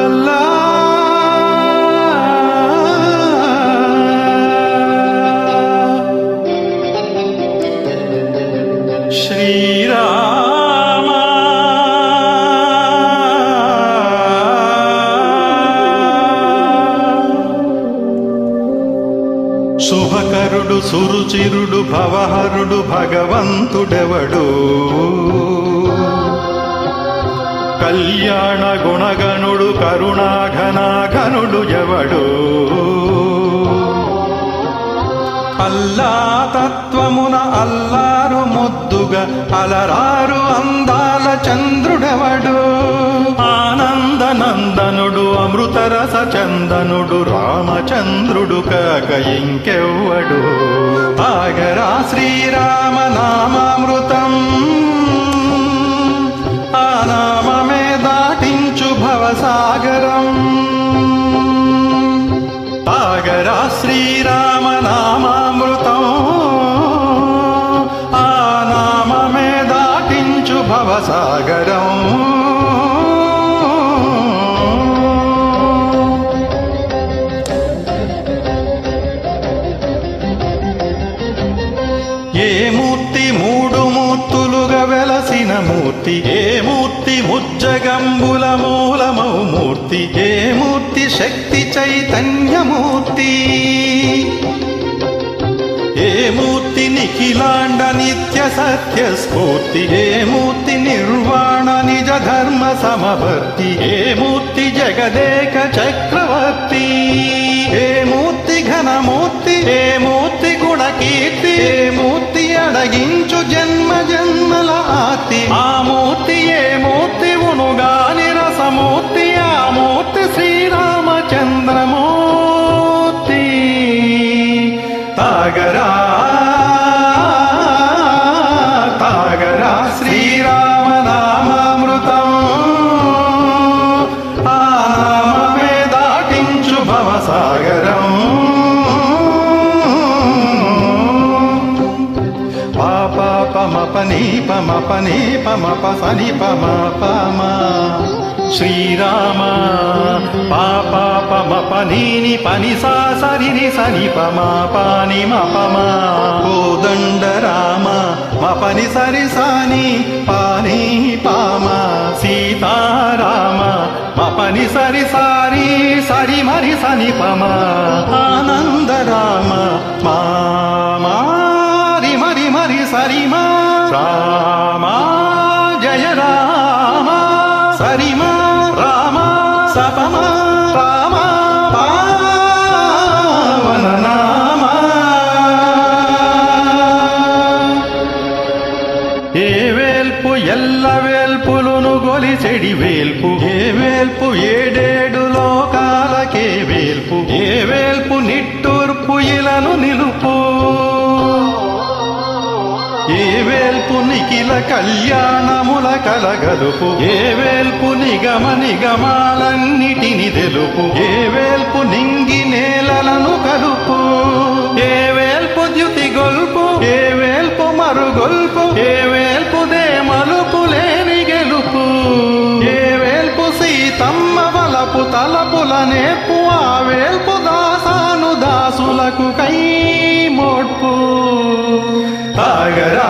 ಅಲ್ಲ ಶ್ರೀರಾಮಾ শোভಕರುಡು ಸುರುಚಿರುಡು ಭವಹರುಡು ಭಗವಂತುಡೆವಡೂ కళ్యాణ గుణగణుడు కరుణాఘనాఘనుడు ఎవడు? అల్లా తత్వమున అల్లారు ముద్దుగా అలరారు అందాల చంద్రుడెవడు? ఆనంద నందనుడు అమృతరస చందనుడు రామచంద్రుడు కాక ఇంకెవ్వడు? ఆగరా శ్రీరామ నామామృతం సాగరా శ్రీరామ నామామృతం ఆ నామమే దాటించు భవసాగరం. ఏ మూర్తి మూడు మూర్తులుగా వెలసిన మూర్తి ఏ మూర్తి ముజ్జగంబుల మూర్తి ఏ మూర్తి? శక్తి చైతన్యమూర్తి. ఏ మూర్తి? నిఖిలాండ నిత్య సత్య స్ఫూర్తి. ఏ మూర్తి? నిర్వాణ నిజ ధర్మ సమవర్తి. ఏ మూర్తి? జగదేక చక్రవర్తి. ఏ మూర్తి? ఘనమూర్తి. ఏ మూర్తి? గుణకీర్తి. ఏ మూర్తి? అడగించు జన్మ జన్మల ఆతి ఆ మూర్తి రామూర్తి శ్రీరామచంద్రమూర్తి. తాగరా తాగరా శ్రీరామ నామామృతం ఆ నామమే దాటించు భవసాగరం. పాప పమ పని పమ పని పమ పసని పమ పమ శ్రీరామ పాప పమ పని పని సా సరిని సని పమ పాని మపమ. కోదండ రామ మపని సరి సాని పాని పామ. సీతారామ మపని సరి సారి సరి మరి సని పమ ఆనంద రామ మారి మరి మరి సరిమా రామా జయ రామ. సరిమా గొలిచెడి వేల్పు. ఏ వేల్పు? ఏడేడు లోకాలకే వేల్పు. ఏ వేల్పు? నిట్టూర్పు ఇలను నిలుపు. ఏ వేల్పు? నిఖిల కళ్యాణముల కలగలుపు. ఏ వేల్పు? నిగమ నిగమాలన్నిటిని తెలుపు. ఏ వేల్పు? నింగి నేలలను కలుపు. సీతమ్మ వలపు తలపుల నేర్పు ఆ వేల్పు దాసాను దాసులకు కై మోడ్పు. తాగరా